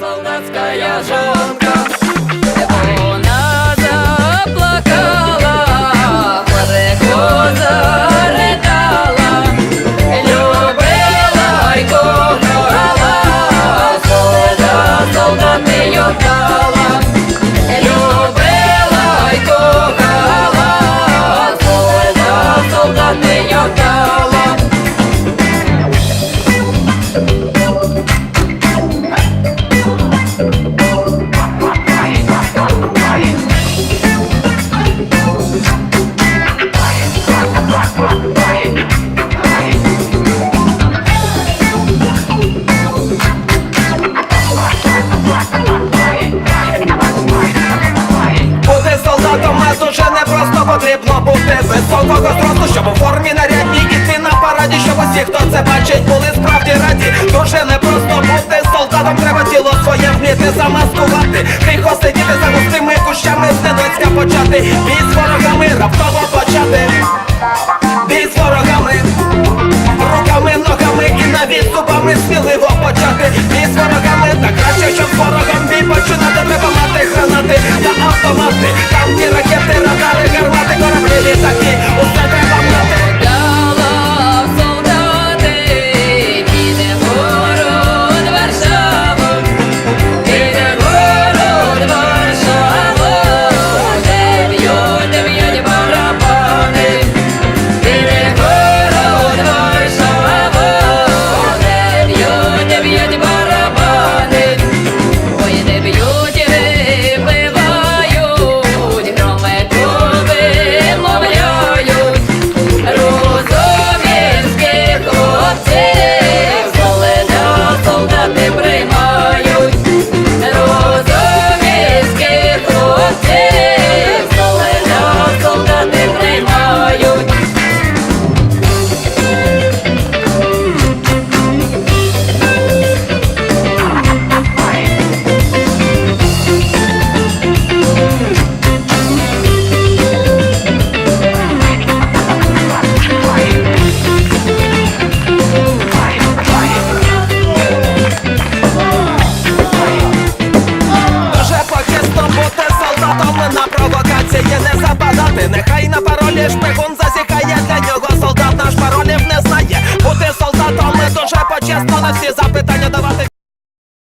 солдатская жонка. Потрібно бути високого зросту, щоб у формі нарядній іти на параді, щоб усі, хто це бачить, були справді раді. Дуже непросто бути солдатом, треба тіло своє вміти замаскувати. Тихо сидіти за густими кущами, зненацька почати. Бій з ворогами, раптово почати. Бій з ворогами, руками, ногами і навіть зубами сміливо почати. Бій з ворогами, так краще, щоб з ворогом бій починати. Треба мати гранати та автомати. Провокації не западати. Нехай на паролі шпигун